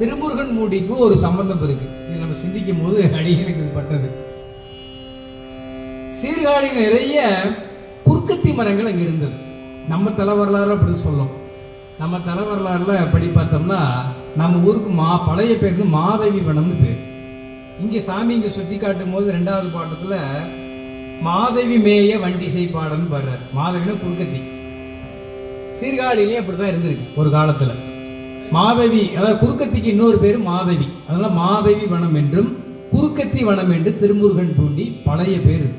திருமுருகன் மூடிக்கும் ஒரு சம்பந்தம் இருக்கு. இது நம்ம சிந்திக்கும் போது அடியனுக்கு இது பட்டது. சீர்காழி நிறைய குறுக்கத்தி மரங்கள் அங்கே இருந்தது. நம்ம தலை வரலாறு அப்படி சொல்லும். நம்ம தலை வரலாறுல படி பார்த்தோம்னா நம்ம ஊருக்கு மா பழைய பேருக்கு மாதவி வனம்னு பேர். இங்கே சாமி இங்கே சுட்டி காட்டும் போது ரெண்டாவது பாட்டத்தில் மாதவி மேய வண்டிசை பாடம்னு பாடுறாரு. மாதவினா குறுக்கத்தி. சீர்காழிலையும் அப்படிதான் இருந்திருக்கு ஒரு காலத்துல. மாதவி அதாவது குறுக்கத்திக்கு இன்னொரு பேர் மாதவி. அதனால மாதவி வனம் என்றும் குறுக்கத்தி வனம் என்று திருமுருகன் பூண்டி பழைய பேர் இது.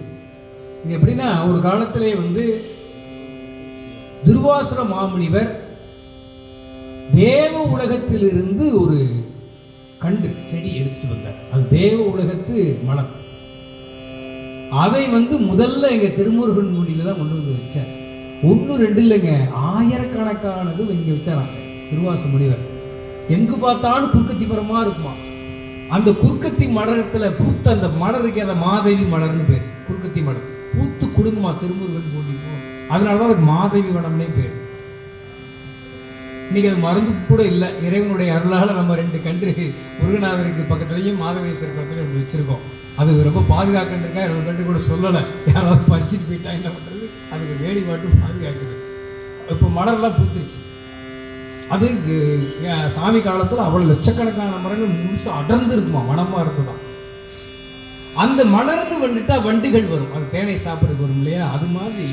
எப்படின்னா ஒரு காலத்திலே வந்து துர்வாசுர மாமுனிவர் தேவ உலகத்திலிருந்து ஒரு கண்டு செடி எடுத்துட்டு வந்தார். அது தேவ உலகத்து மலம் அதை வந்து முதல்ல எங்க திருமுருகன் மூடியில தான் கொண்டு வந்து வச்சார். ஒன்று ரெண்டு இல்லைங்க. ஆயிரக்கணக்கானது இங்கே வச்சாராங்க திருவாசு முனிவர். எங்கு பார்த்தாலும் குறுக்கத்தி மரமா இருக்குமா? அந்த குறுக்கத்தி மடத்துல பூத்த அந்த மடருக்கு அந்த மாதவி மடர்னு பேர். குறுக்கத்தி மடர் பூத்து குடுங்குமா திருமுருகன் பூண்டி போ. அதனாலதான் அதுக்கு மாதவி வனம்னே பேர். இன்னைக்கு அது மருந்து கூட இல்லை. இறைவனுடைய அருளால நம்ம ரெண்டு கன்று முருகநாதருக்கு பக்கத்துலயும் மாதவேஸ்வரர் பக்கத்துல ரெண்டு வச்சிருக்கோம். அது ரொம்ப பாதுகாக்கிறதுக்காக ரெண்டு கண்டு கூட சொல்லலை. யாராவது பறிச்சுட்டு போயிட்டா என்ன பண்றது அதுக்கு வேலி மட்டும் பாதுகாக்குது இப்போ மலர்லாம் பூத்துருச்சு. அது சாமி காலத்தில் அவ்வளவு லட்சக்கணக்கான மரங்கள் முழுசு அடர்ந்து இருக்குமா? மனமாக இருக்குதான் அந்த மலர்ந்து வந்துட்டா வண்டுகள் வரும். அது தேனை சாப்பிடுறதுக்கு வரும் இல்லையா? அது மாதிரி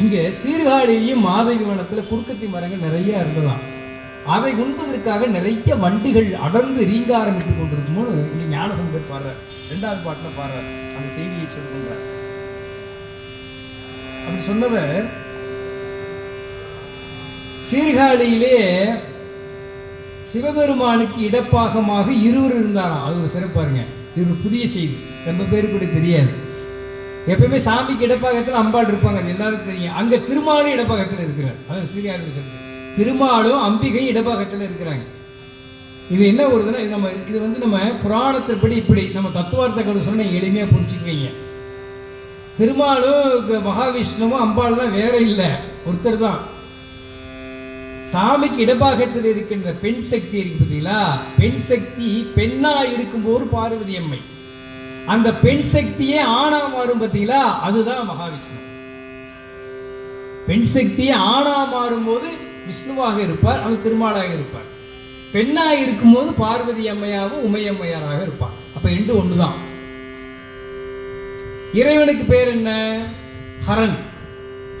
இங்க சீர்காழியும் மாதவி வனத்துல குறுக்கத்தி மரங்கள் நிறைய இருந்ததாம். அதை உண்பதற்காக நிறைய வண்டுகள் அடர்ந்து ரீங்க ஆரம்பித்துக் கொண்டிருக்குமோன்னு இங்க ஞானசம்பர் பாடுறார். ரெண்டாவது பாட்டுல பாடுறார். அந்த செய்தியை சொல்லுகின்றார். அப்படி சொன்னவர் சீர்காழியிலே சிவபெருமானுக்கு இடப்பாகமாக இருவர் இருந்தாராம். அது ஒரு சிறப்பாருங்க இது ஒரு புதிய செய்தி. ரொம்ப பேருக்கு கூட தெரியாது. எப்பவுமே சாமிக்கு இடப்பாகத்தில் அம்பாள் இருப்பாங்க. அது எல்லாருக்கும் தெரியும். அங்க திருமாலும் இடப்பாகத்தில் இருக்கிறார். அதான் சீர்காழி சொல்றது. திருமாலும் அம்பிகையும் இடப்பாகத்தில் இருக்கிறாங்க. இது என்ன வருதுன்னா இது நம்ம இது வந்து நம்ம புராணத்தின்படி இப்படி நம்ம தத்துவார்த்த கரு சொன்ன எளிமையாக புரிஞ்சுக்குவீங்க. திருமாலும் மகாவிஷ்ணுவும் அம்பாள்லாம் வேற இல்லை. ஒருத்தர் தான். சாமிக்கு இடபாகத்தில் இருக்கின்ற பெண் சக்தி இருக்கு பார்த்தீங்களா பெண் சக்தி பெண்ணா இருக்கும் போது பார்வதி அம்மை. அந்த பெண் சக்தியே ஆணா மாறும் பார்த்தீங்களா அதுதான் மகாவிஷ்ணு. பெண் சக்தியே ஆணா மாறும் போது விஷ்ணுவாக இருப்பார் அவர் திருமாலாக இருப்பார். பெண்ணா இருக்கும் போது பார்வதி அம்மையாகவும் உமையம்மையாராக இருப்பார். அப்ப ரெண்டு ஒண்ணுதான். இறைவனுக்கு பேர் என்ன? ஹரன்.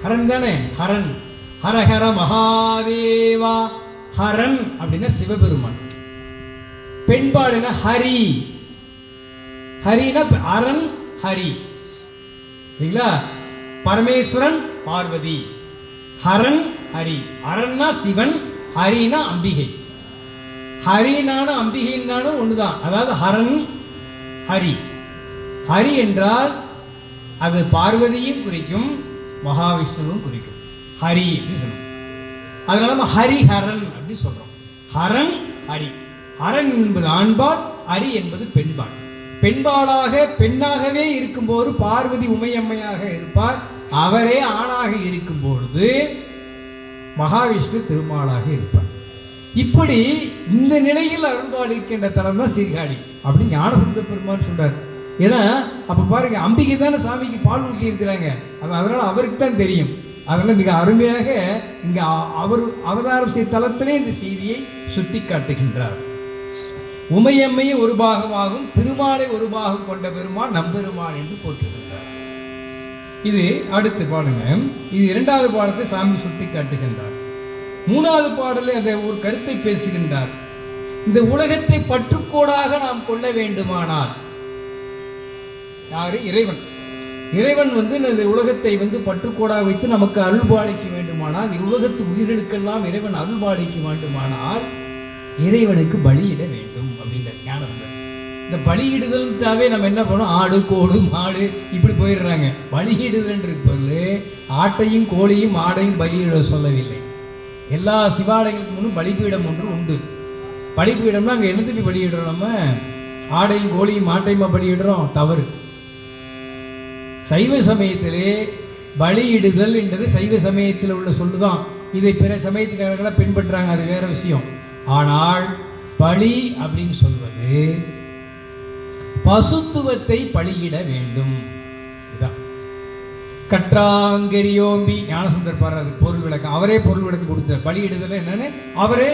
ஹரன் தானே? ஹரன். ஹரஹர மகாதேவா ஹரன் அப்படின்னா சிவபெருமான். பெண்பாடுனா என்ன ஹரி. ஹரினா அரண் ஹரி. சரிங்களா? பரமேஸ்வரன் பார்வதி. ஹரன் ஹரி. அரண்னா சிவன் ஹரினா அம்பிகை. ஹரினான அம்பிகைனானும் ஒண்ணுதான். அதாவது ஹரன் ஹரி. ஹரி என்றால் அது பார்வதியும் குறிக்கும் மகாவிஷ்ணுவும் குறிக்கும். ஹரி அப்படின்னு சொல்லுவோம் அதனால நம்ம ஹரிஹரன் அப்படின்னு சொல்றோம். ஹரன் ஹரி. ஹரன் என்பது ஆண்பால் ஹரி என்பது பெண்பால். பெண்பாளாக பெண்ணாகவே இருக்கும்போது பார்வதி உமையம்மையாக இருப்பார் அவரே ஆணாக இருக்கும் பொழுது மகாவிஷ்ணு திருமாலாக இருப்பார். இப்படி இந்த நிலையில் அருள்பாடு இருக்கின்ற தலம் தான் சீர்காழி அப்படின்னு ஞானசந்த பெருமான் சொல்றார். ஏன்னா அப்ப பாருங்க அம்பிகை தானே சாமிக்கு பால் ஊட்டி இருக்கிறாங்க அதனால அவருக்கு தான் தெரியும். அதனால மிக அருமையாக இங்க அவர் அவதாரம் செய்த தளத்திலே இந்த செய்தியை சுட்டி காட்டுகின்றார் உமையம்மையை ஒரு பாகமாகவும் திருமாலை ஒரு பாகம் கொண்ட பெருமான் நம்பெருமான் என்று போற்றுகின்றார். இது அடுத்து பாடுங்க. இது இரண்டாவது பாடத்தை சாமி சுட்டி காட்டுகின்றார் மூணாவது பாடலில் அந்த ஒரு கருத்தை பேசுகின்றார். இந்த உலகத்தை பற்றுக்கோடாக நாம் கொள்ள வேண்டுமானால் யாரு? இறைவன். இறைவன் வந்து இந்த உலகத்தை வந்து பற்றுக்கோடாக வைத்து நமக்கு அருள்பாலிக்க வேண்டுமானால் இந்த உலகத்து உயிர்களுக்கெல்லாம் இறைவன் அருள்பாலிக்க வேண்டுமானால் இறைவனுக்கு பலியிட வேண்டும் அப்படின்ற ஞானசந்தர் இந்த பலியிடுதல்ட்டாவே நம்ம என்ன பண்ணோம் ஆடு கோடு மாடு இப்படி போயிடுறாங்க. பலியிடுதல் பொருள் ஆட்டையும் கோழியும் ஆடையும் பலியிட சொல்லவில்லை. எல்லா சிவாலயங்களுக்கு முன்னும் பலிபீடம் ஒன்று உண்டு. பலிபீடம்னா அங்கே என்னத்துக்கு பலியிடுறோம் நம்ம? ஆடையும் கோழியும் ஆட்டையுமா பலியிடுறோம்? தவறு. சைவ சமயத்திலே பலியிடுதல் என்றது சைவ சமயத்தில் உள்ள சொல்லுதான். இதை பிற சமயத்துக்காரர்களாக பின்பற்றுறாங்க அது வேற விஷயம். ஆனால் பலி அப்படின்னு சொல்வது பசுத்துவத்தை பலியிட வேண்டும். இதான் கற்றாங்கரியோம்பி ஞானசுந்தர் பாடுறது பொருள் விளக்கம். அவரே பொருள் விளக்கம் கொடுத்தார் பலியிடுதல் என்னன்னு? அவரே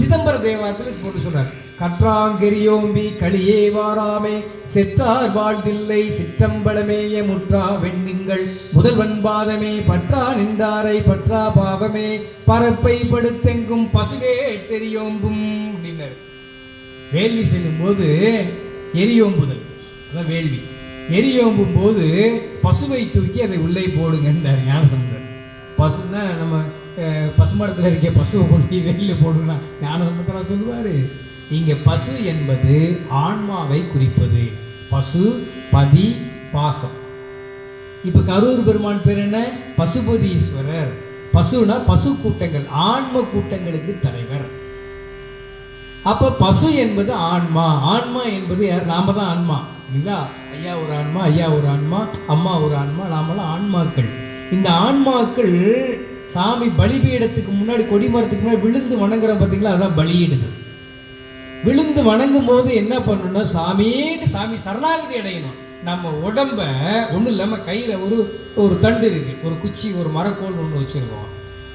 சிதம்பர தேவாரத்தில் போட்டு சொன்னார். கற்றாங்கெரியோம்பி களியே வாராமே செற்றார் வாழ்தில்லை சிற்றம்பலமேய முற்றா வெண்ணிங்கள் முதல்வன் பாதமே பற்றா நின்றாரை பற்றா பாவமே பரப்பை படுத்தெங்கும் பசுவே தெரியோம்பும் அப்படின்னாரு வேள்வி செல்லும் போது எரியோம்புதல் அதான் வேள்வி. எரியோம்பும் போது பசுவை தூக்கி அதை உள்ளே போடுங்கன்றார் ஞானசமுதர் பசுன்னா நம்ம பசுமரத்தில் இருக்க பசுவை கொண்டு வெளியில் போடுங்கன்னா ஞானசமுதரா சொல்லுவார். இங்கே பசு என்பது ஆன்மாவை குறிப்பது. பசு பதி பாசம். இப்போ கரூர் பெருமான் பேர் என்ன? பசுபதீஸ்வரர். பசுனா பசு கூட்டங்கள் ஆன்ம கூட்டங்களுக்கு தலைவர். அப்போ பசு என்பது ஆன்மா. ஆன்மா என்பது யார்? நாம தான் ஆன்மா இல்லைங்களா? ஐயா ஒரு ஆன்மா ஐயா ஒரு ஆன்மா அம்மா ஒரு ஆன்மா நாமெல்லாம் ஆன்மாக்கள். இந்த ஆன்மாக்கள் சாமி பலிபீடத்துக்கு முன்னாடி கொடிமரத்துக்கு முன்னாடி விழுந்து வணங்குறோம் பார்த்தீங்களா அதான் பலியிடுது. விழுந்து வணங்கும் போது என்ன பண்ணணும்னா சாமின்னு சாமி சரணாகதி அடையணும். நம்ம உடம்ப ஒன்றும் இல்லாமல் கையில் ஒரு ஒரு தண்டு இருக்கு ஒரு குச்சி ஒரு மரக்கோல் ஒன்று வச்சுருக்கோம்.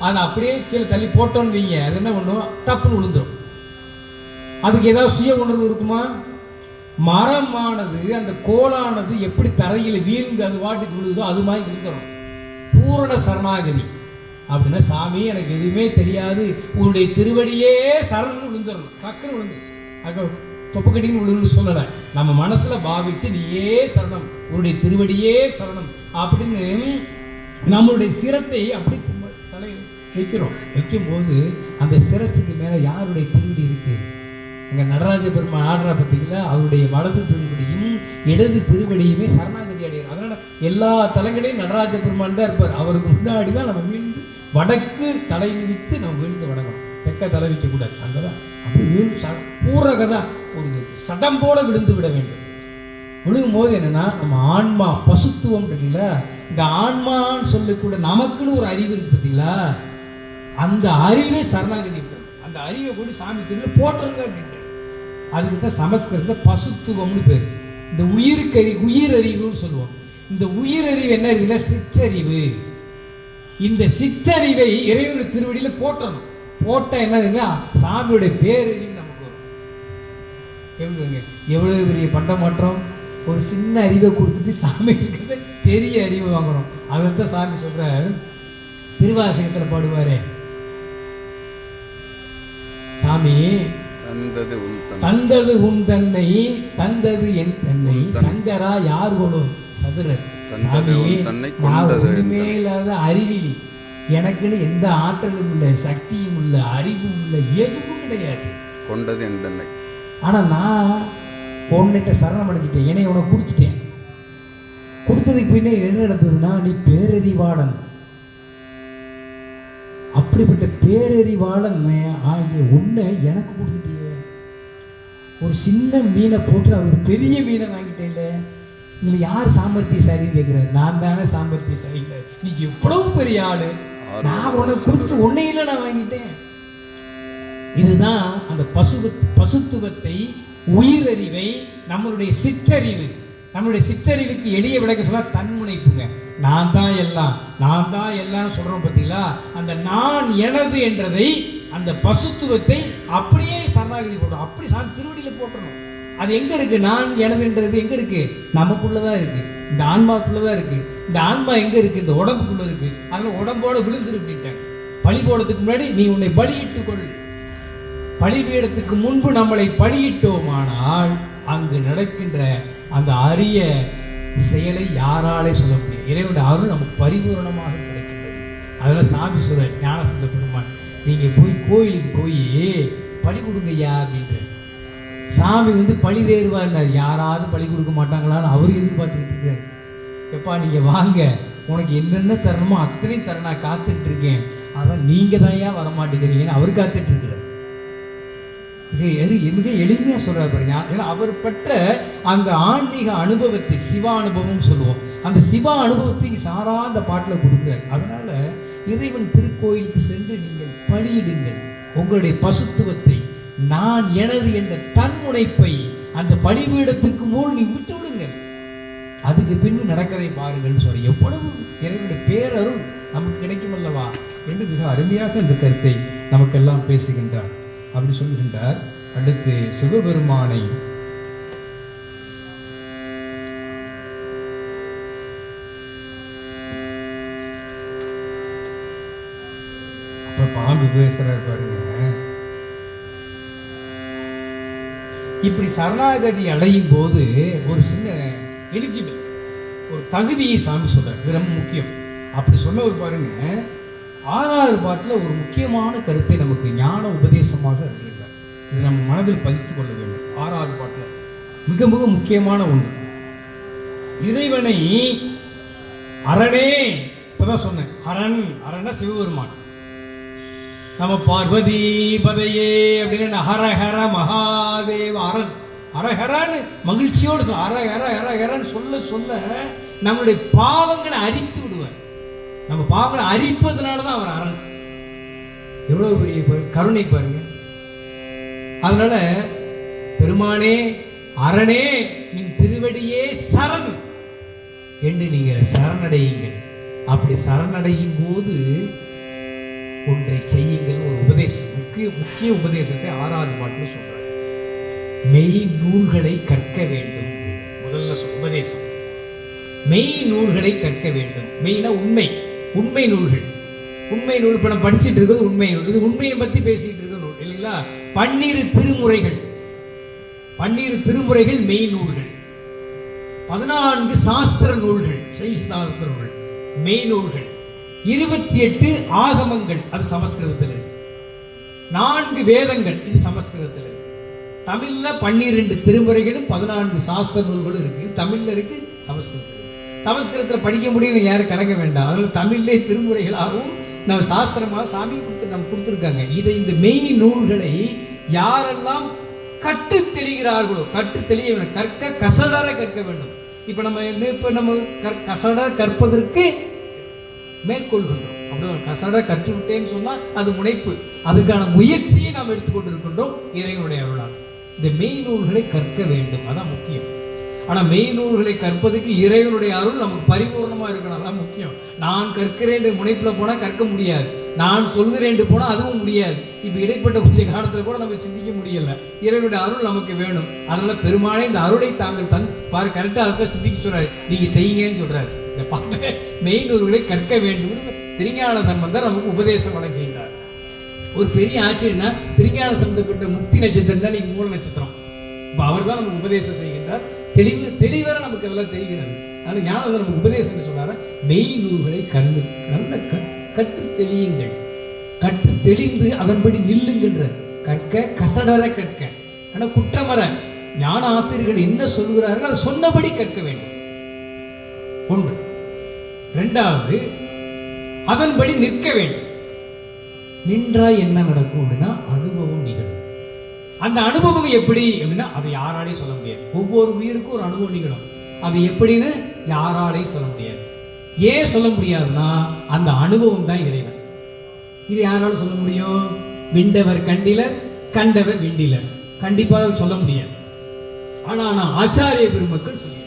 அதை அப்படியே கீழே தள்ளி போட்டோன்னு வைங்க. அது என்ன பண்ணும்? டப்புன்னு விழுந்துடும் அதுக்கு ஏதாவது சுய உணர்வு இருக்குமா? மரமானது அந்த கோலானது எப்படி தரையில் வீழ்ந்து அது வாட்டுக்கு விழுதோ அது மாதிரி விழுந்துடும் பூரண சரணாகதி. அப்படின்னா சாமி எனக்கு எதுவுமே தெரியாது. உன்னுடைய திருவடியே சரண் விழுந்துடணும் டக்குன்னு விழுந்து அக்கா தொப்புக்கடின்னு விழுந்து சொல்லலை. நம்ம மனசுல பாவிச்சு நீயே சரணம். உன்னுடைய திருவடியே சரணம். அப்படின்னு நம்மளுடைய சிரத்தை அப்படி கும்ப- வைக்கிறோம். வைக்கும்போது அந்த சிரசுக்கு மேல யாருடைய திருவடி இருக்கு? எங்கள் நடராஜ பெருமான் ஆடுறா பார்த்தீங்களா அவருடைய வலது திருவடியும் இடது திருவடியுமே சரணாகதி அடைகிறார் அதனால எல்லா தலங்களையும் நடராஜ பெருமான் தான் இருப்பார். அவருக்கு முன்னாடி தான் நம்ம வீழ்ந்து வடக்கு தலை மிதித்து நம்ம வீழ்ந்து வணங்கணும். தெற்க தலை வைக்க கூடாது அங்கதான். அப்படி வீழ்ந்து ச- பூரகதா ஒரு சடம் போல விழுந்து விட வேண்டும். விழுகும் போது என்னன்னா நம்ம ஆன்மா பசுத்துவம் இருக்குல்ல இந்த ஆன்மான்னு சொல்லக்கூட நமக்குன்னு ஒரு அறிவு இருக்கு பார்த்தீங்களா? அந்த அறிவை சரணாகதி விட்டணும் அந்த அறிவை கொண்டு சாமி திருவிழா போட்டுருங்க அப்படின்ட்டு. அதுக்கு தான் சமஸ்கிருதத்தில் பசுத்துவம்னு பேர். இந்த உயிருக்கு அறிவு உயிர் அறிவுன்னு சொல்லுவோம். இந்த உயிர் அறிவு என்ன இருக்குன்னா சிற்றறிவு. இந்த சிற்றறிவை இறைவனுடைய திருவடியில போட்டணும். போட்டா என்னதுன்னா சாமியுடைய பேரறிவு நமக்கு வரும். எவ்வளவு பெரிய பண்ட மாற்றம்? ஒரு சின்ன அறிவை கொடுத்துட்டு சாமி இருக்கிறது பெரிய அறிவை வாங்குறோம் அதை தான் சாமி சொல்ற திருவாசகத்தில் பாடுவாரே. சாமி தந்தது தந்தது உன் தன்னை தந்தது என் தன்னை. சங்கரா யார் கொடும்? சதுரர் இல்லாத அறிவிலி. எனக்குன்னு எந்த ஆற்றலும் இல்லை சக்தியும் இல்லை அறிவும் இல்லை எதுவும் கிடையாது. கொண்டது என் தன்னை ஆனா நான் உன்னிட்ட சரணம் அடைஞ்சிட்டேன் என்னை உனக்கு கொடுத்துட்டேன். கொடுத்ததுக்கு பின்னே என்ன நடந்ததுன்னா நீ பேரறிவாளன். அப்படிப்பட்ட பேரறிவாளன் ஆகிய உன்னை எனக்கு கொடுத்துட்டியே. ஒரு சின்ன மீனை போட்டு நான் ஒரு பெரிய மீனை வாங்கிட்டேன்ல. இதுல யார் சாமர்த்தியசாலின்னு கேட்கிறார்? நான் தானே சாமர்த்தியசாலி நீ எவ்வளவு பெரிய ஆளு. நான் உனக்கு கொடுத்துட்டு உன்னையில நான் வாங்கிட்டேன். இதுதான் அந்த பசு பசுத்துவத்தை உயிரறிவை நம்மளுடைய சிற்றறிவு. நம்மளுடைய சிற்றறிவுக்கு எளிய விளக்க சொல்ல தன்முனைப்புங்க. நான் தான் எல்லாம். நான் தான் எல்லாம் சொல்றோம் பார்த்தீங்களா? அந்த நான் எனது என்றதை அந்த பசுத்துவத்தை அப்படியே சரணாகதி போடுறோம் அப்படி திருவடியில போட்டுறணும். அது எங்க இருக்கு? நான் எனதுன்றது எங்க இருக்கு? நமக்குள்ளதான் இருக்கு. இந்த ஆன்மாக்குள்ளதான் இருக்கு. இந்த ஆன்மா எங்க இருக்கு? இந்த உடம்புக்குள்ள இருக்கு. அதனால உடம்போட விழுந்துரு அப்படின்ட்டாங்க. பழி போடுறதுக்கு முன்னாடி நீ உன்னை பலியிட்டு கொள். பழிபீடத்துக்கு முன்பு நம்மளை பழியிட்டோமானால் அங்கு நடக்கின்ற அந்த அரிய செயலை யாராலே சொல்ல முடியும். இறைவனுடைய அருள் நமக்கு பரிபூரணமாக கிடைக்கின்றது. அதனால சாமி சொல்ற ஞான சுந்த பெருமான் நீங்க போய் கோயிலுக்கு போய் பலி கொடுங்கய்யா அப்படின்ற சாமி வந்து பழி தேர்வார்னார் யாராவது பழி கொடுக்க மாட்டாங்களான்னு அவர் எதிர்பார்த்துக்கிட்டு இருக்காரு. எப்பா நீங்க வாங்க. உனக்கு என்னென்ன தரணுமோ அத்தனையும் தர நான் காத்துட்டு இருக்கேன். அதான் நீங்கள் தான் ஏன் வரமாட்டேங்கிறீங்கன்னு அவர் காத்துட்டு இருக்கிறார். மிக எரி- மிக எளிமையாக சொல்கிறார் பாருங்க. ஏன்னா அவர் பெற்ற அந்த ஆன்மீக அனுபவத்தை சிவ அனுபவம் சொல்லுவோம். அந்த சிவா அனுபவத்தை சாரா அந்த பாட்டில் கொடுக்குறார். அதனால இறைவன் திருக்கோயிலுக்கு சென்று நீங்கள் பலியிடுங்கள். உங்களுடைய பசுத்துவத்தை நான் எனது என்ற தன்முனைப்பை அந்த பலிபீடத்துக்கு மூல் நீ விட்டு விடுங்கள் அதுக்கு பின்பு நடக்கதை பாருங்கள் சொல்லி எவ்வளவு இறைவனுடைய பேரருள் நமக்கு கிடைக்கும் அல்லவா? என்று மிக அருமையாக இந்த கருத்தை நமக்கெல்லாம் பேசுகின்றார். அப்படி சொல்லுகின்றார் அடுத்து சிவபெருமானை அப்ப பாம்பு பேசுறாரு பாருங்க. இப்படி சரணாகதி அடையும் போது ஒரு சின்ன எலிஜிபிள் ஒரு தகுதியை சாமி சொல்கிறார் இது ரொம்ப முக்கியம். அப்படி சொன்னவர் பாருங்க ஆறாவது பாட்டில் ஒரு முக்கியமான கருத்தை நமக்கு ஞான உபதேசமாக அறிகிறார் இது நம்ம மனதில் பதித்துக் கொள்ள வேண்டும். ஆறாவது பாட்டில் மிக மிக முக்கியமான ஒன்று இறைவனை அரணே இப்பதான் சொன்னேன். அரண் அரண சிவபெருமான். நம்ம பார்வதி பதையே அப்படின்னு ஹரஹர மகாதேவ அரண். ஹரஹரான்னு மகிழ்ச்சியோடு சொல். ஹரஹர ஹரஹரன்னு சொல்ல சொல்ல நம்மளுடைய பாவங்களை அரித்து விடுவார். நம்ம பாவங்களை அரிப்பதனால தான் அவர் அரண். எவ்வளவு பெரிய பாரு- கருணை பாருங்க. அதனால பெருமானே அரணே நின் திருவடியே சரண் என்று நீங்கள் சரணடையுங்கள். அப்படி சரணடையும் போது ஒன்றை செய்யுங்கள். ஒரு உபதேசம் முக்கிய முக்கிய உபதேசத்தை ஆறாவது பாட்டில் சொல்றாரு. மெய் நூல்களை கற்க வேண்டும். முதல்ல உபதேசம். மெய் நூல்களை கற்க வேண்டும். மெய்னா உண்மை. உண்மை நூல்கள். உண்மை நூல் இப்ப நம்ம படிச்சுட்டு இருக்கிறது உண்மை நூல். இது உண்மையை பத்தி பேசிட்டு இருக்க நூல் இல்லைங்களா? பன்னிரு திருமுறைகள். பன்னிரு திருமுறைகள் மெய் நூல்கள். பதினான்கு சாஸ்திர நூல்கள் சைவ சித்தாந்த நூல்கள் மெய் நூல்கள். இருபத்தி எட்டு ஆகமங்கள் அது சமஸ்கிருதத்தில் இருக்கு. நான்கு வேதங்கள் இது சமஸ்கிருதத்தில் இருக்கு. தமிழ்ல பன்னிரெண்டு திருமுறைகளும் பதினான்கு சாஸ்திர நூல்களும் இருக்கு. தமிழ்ல இருக்கு சமஸ்கிருதத்தில் சமஸ்கிருதத்தில் படிக்க முடியும் யாரும் கலங்க வேண்டாம். அதில் தமிழ்லே திருமுறைகளாகவும் நம்ம சாஸ்திரமாக சாமி கொடுத்து நம்ம கொடுத்துருக்காங்க. இதை இந்த மெய் நூல்களை யாரெல்லாம் கற்று தெளிகிறார்களோ கற்று தெளிய வேண்டும் கற்க கசடர கற்க வேண்டும். இப்போ நம்ம என்ன இப்போ நம்ம கற்- கசடர கற்பதற்கு மேற்கொள்கின்றோம். அப்படிதான் கசட கற்று விட்டேன்னு சொன்னா அது முனைப்பு. அதுக்கான முயற்சியை நாம் எடுத்துக்கொண்டிருக்கின்றோம் இறைவனுடைய அருளால். இந்த மெய் நூல்களை கற்க வேண்டும். அதான் முக்கியம். ஆனா மெய் நூல்களை கற்பதுக்கு இறைவனுடைய அருள் நமக்கு பரிபூர்ணமாக இருக்கணும். அதான் முக்கியம். நான் கற்கிறேன் முனைப்புல போனா கற்க முடியாது. நான் சொல்கிறேன் போனா அதுவும் முடியாது. இப்ப இடைப்பட்ட கொஞ்ச காலத்துல கூட நம்ம சிந்திக்க முடியலை. இறைவனுடைய அருள் நமக்கு வேணும். அதனால பெருமானே இந்த அருளை தாங்கள் தந்து பாரு கரெக்டாக அதை சிந்திக்க சொல்றாரு. நீங்க செய்யுங்கன்னு சொல்றாரு. இந்த பாட்டு கற்க வேண்டும் திருஞான சம்பந்தர் நமக்கு உபதேசம் வழங்குகின்றார். ஒரு பெரிய ஆச்சரியம்னா திருஞான சம்பந்தப்பட்ட முக்தி நட்சத்திரம் தான் நீங்க மூல நட்சத்திரம். இப்ப அவர் தான் நமக்கு உபதேசம் செய்கின்றார். தெளிவு தெளிவாக நமக்கு அதெல்லாம் தெரிகிறது. ஆனால் ஞானம் நமக்கு உபதேசம் சொல்றாரு. மெய் நூல்களை கண்டு க- கற்று தெளியுங்கள். கற்று தெளிந்து அதன்படி நில்லுங்கின்ற கற்க கசடர கற்க. ஆனா குற்றமர ஞான ஆசிரியர்கள் என்ன சொல்கிறார்கள் அதை சொன்னபடி கற்க வேண்டும். ஒன்று ரெண்டாவது அதன்படி நிற்க வேண்டும். நின்றால் என்ன நடக்கும் அப்படின்னா அனுபவம் நிகழும். அந்த அனுபவம் எப்படி அப்படின்னா அதை யாராலையும் சொல்ல முடியாது. ஒவ்வொரு உயிருக்கும் ஒரு அனுபவம் நிகழும். அது எப்படின்னு யாராலையும் சொல்ல முடியாது. ஏன் சொல்ல முடியாதுன்னா அந்த அனுபவம் தான் இறைவன். இது யாரால சொல்ல முடியும்? விண்டவர் கண்டிலர் கண்டவர் விண்டிலர். கண்டிப்பாக சொல்ல முடியாது. ஆனா ஆனால் ஆச்சாரிய பெருமக்கள் சொல்லி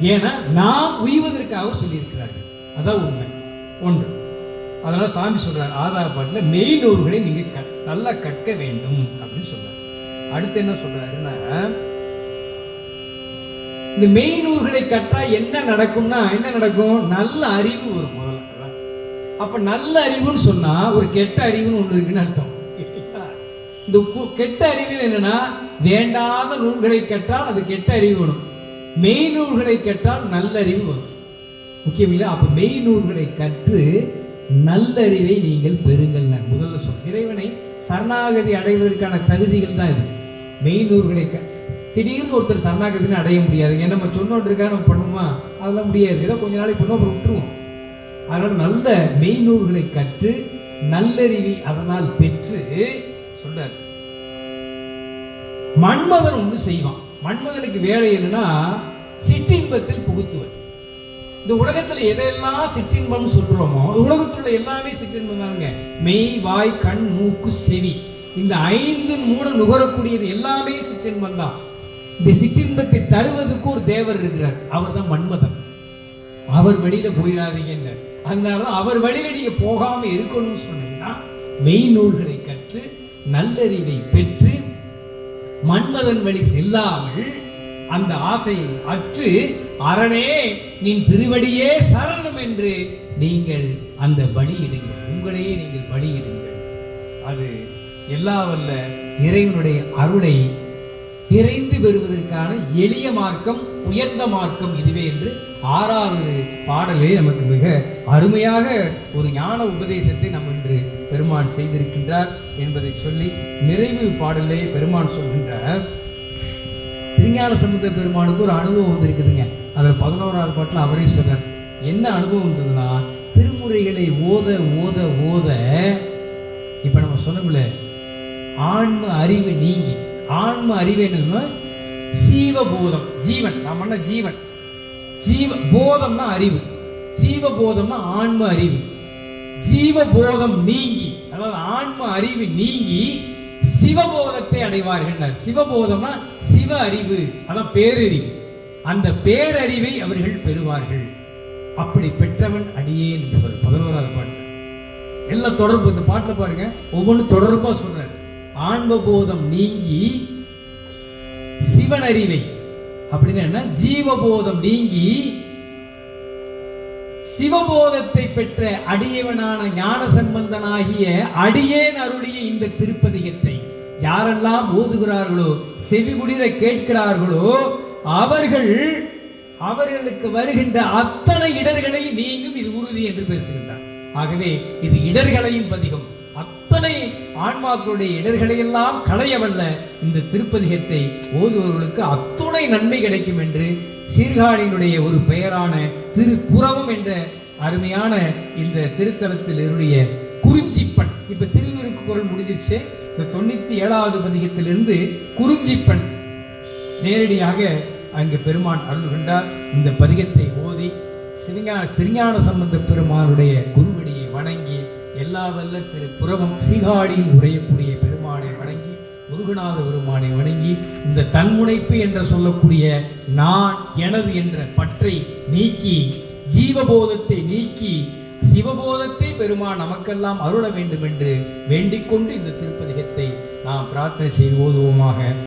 ஏன்னா நாம் உய்வதற்காக சொல்லியிருக்கிறார்கள். அதான் உண்மை. ஒன்று. அதனால சாமி சொல்றாரு ஆதார பாட்டுல மெய் நூல்களை நீங்க நல்லா கற்க வேண்டும் அப்படின்னு சொல்றாரு. அடுத்து என்ன சொல்றாருன்னா இந்த மெய் நூல்களை கற்றா என்ன நடக்கும்னா என்ன நடக்கும்? நல்ல அறிவு வரும் முதல்ல. அப்ப நல்ல அறிவுன்னு சொன்னா ஒரு கெட்ட அறிவுன்னு ஒண்ணு இருக்குன்னு அர்த்தம். இந்த கெட்ட அறிவு என்னன்னா வேண்டாத நூல்களை கற்றால் அது கெட்ட அறிவு வரும். மெய் நூல்களை கேட்டால் நல்லறிவு வரும். முக்கியம் இல்லை அப்போ மெய் நூல்களை கற்று நல்லறிவை நீங்கள் பெறுங்கள் நான் முதல்ல சொல் இறைவனை சரணாகதி அடைவதற்கான தகுதிகள் தான் இது. மெய் நூல்களை க திடீர்னு ஒருத்தர் சரணாகதின்னு அடைய முடியாது. ஏன்னா நம்ம சொன்னோன்றிருக்கா நம்ம பண்ணுமா? அதெல்லாம் முடியாது. ஏதோ கொஞ்ச நாளைக்கு பண்ணுவோம் அப்புறம் விட்டுருவோம். அதனால நல்ல மெய் நூல்களை கற்று நல்லறிவை அதனால் பெற்று சொல்றார். மன்மதன் ஒன்று செய்வான். மன்மதனுக்கு வேலை என்னன்னா சிற்றின்பத்தில் புகுத்துவது. இந்த உலகத்துல எதையெல்லாம் சிற்றின்பம் சொல்றோமோ உலகத்தில் உள்ள எல்லாமே சிற்றின்பம் தானுங்க. மெய் வாய் கண் மூக்கு செவி. இந்த ஐந்து மூட நுகரக்கூடியது எல்லாமே சிற்றின்பம் தான். இந்த சிற்றின்பத்தை தருவதற்கு ஒரு தேவர் இருக்கிறார். அவர் தான் மன்மதன். அவர் வழியில போயிடாதீங்க அதனால அவர் வழியில நீங்க போகாம இருக்கணும்னு சொன்னீங்கன்னா மெய் நூல்களை கற்று நல்லறிவை பெற்று மன்மதன் வழி செல்லாமல் அந்த ஆசையை அற்று அரணே நின் திருவடியே சரணம் என்று நீங்கள் அந்த பலியிடுங்கள் உங்களையே நீங்கள் பலியிடுங்கள் அது எல்லா வல்ல இறைவனுடைய அருளை விரைந்து பெறுவதற்கான எளிய மார்க்கம் உயர்ந்த மார்க்கம் இதுவே என்று ஆறாவது பாடலே நமக்கு மிக அருமையாக ஒரு ஞான உபதேசத்தை நம் இன்று பெருமான் செய்திருக்கின்றார் என்பதை சொல்லி நிறைவு பாடலே பெருமான் சொல்கின்றார். திருஞான சம்பந்த பெருமானுக்கு ஒரு அனுபவம் வந்திருக்குதுங்க. அதில் பதினோராவது பாட்டில் அவரே சொல்றார் என்ன அனுபவம் வந்ததுன்னா திருமுறைகளை ஓத ஓத ஓத இப்போ நம்ம சொன்னோம்ல ஆன்ம அறிவு நீங்கி ஆன்ம அறிவு என்னன்னா சீவபோதம் ஜீவன் நம்ம என்ன ஜீவன். ஜீவ போதம்னா அறிவு. ஜீவபோதம்னா ஆன்ம அறிவு. ஜீவபோதம் நீங்கி அதாவது ஆன்ம அறிவு நீங்கி சிவபோதத்தை அடைவார்கள் சிவபோதம்னா சிவ அறிவு அதான் பேரறிவு. அந்த பேரறிவை அவர்கள் பெறுவார்கள். அப்படி பெற்றவன் அடியேன் என்று சொல் பதினோராவது பாட்டு. எல்லாம் தொடர்பு இந்த பாட்டில் பாருங்க. ஒவ்வொன்றும் தொடர்பா சொல்றாரு. ஆன்மபோதம் நீங்கி சிவனறிவை. அப்படின்னு என்ன? ஜீவபோதம் நீங்கி சிவபோதத்தை பெற்ற அடியவனான ஞான சம்பந்தனாகிய அடியேன் அருளிய இந்த திருப்பதிகத்தை யாரெல்லாம் ஓதுகிறார்களோ செவிகுளிர கேட்கிறார்களோ அவர்கள் அவர்களுக்கு வருகின்ற அத்தனை இடர்களை நீங்கும் இது உறுதி என்று பேசுகின்றார். ஆகவே இது இடர்களையும் பதிகம். அத்தனை ஆன்மாக்களுடைய இடர்களையெல்லாம் களையவல்ல இந்த திருப்பதிகத்தை ஓதுவர்களுக்கு அத்துணை நன்மை கிடைக்கும் என்று சீர்காழியினுடைய ஒரு பெயரான திருப்புறவம் என்ற அருமையான இந்த திருத்தலத்தில் இருடைய குறிஞ்சிப்பண் இப்ப திருவிருக்கு குரல் முடிஞ்சிருச்சு. இந்த தொண்ணூத்தி ஏழாவது பதிகத்திலிருந்து குறிஞ்சிப்பண் நேரடியாக அங்கு பெருமான் அருள் கொண்டார். இந்த பதிகத்தை ஓதி சிவஞான திருஞான சம்பந்த பெருமானுடைய குருவடியை வணங்கி எல்லா வல்ல திரு புறவம் சீகாடியில் உரையக்கூடிய பெருமானை வணங்கி முருகநாத பெருமானை வணங்கி இந்த தன்முனைப்பு என்று சொல்லக்கூடிய நான் எனது என்ற பற்றை நீக்கி ஜீவபோதத்தை நீக்கி சிவபோதத்தை பெருமான் நமக்கெல்லாம் அருள வேண்டும் என்று வேண்டிக் கொண்டு இந்த திருப்பதிகத்தை நாம் பிரார்த்தனை செய்து ஓதுவோமாக.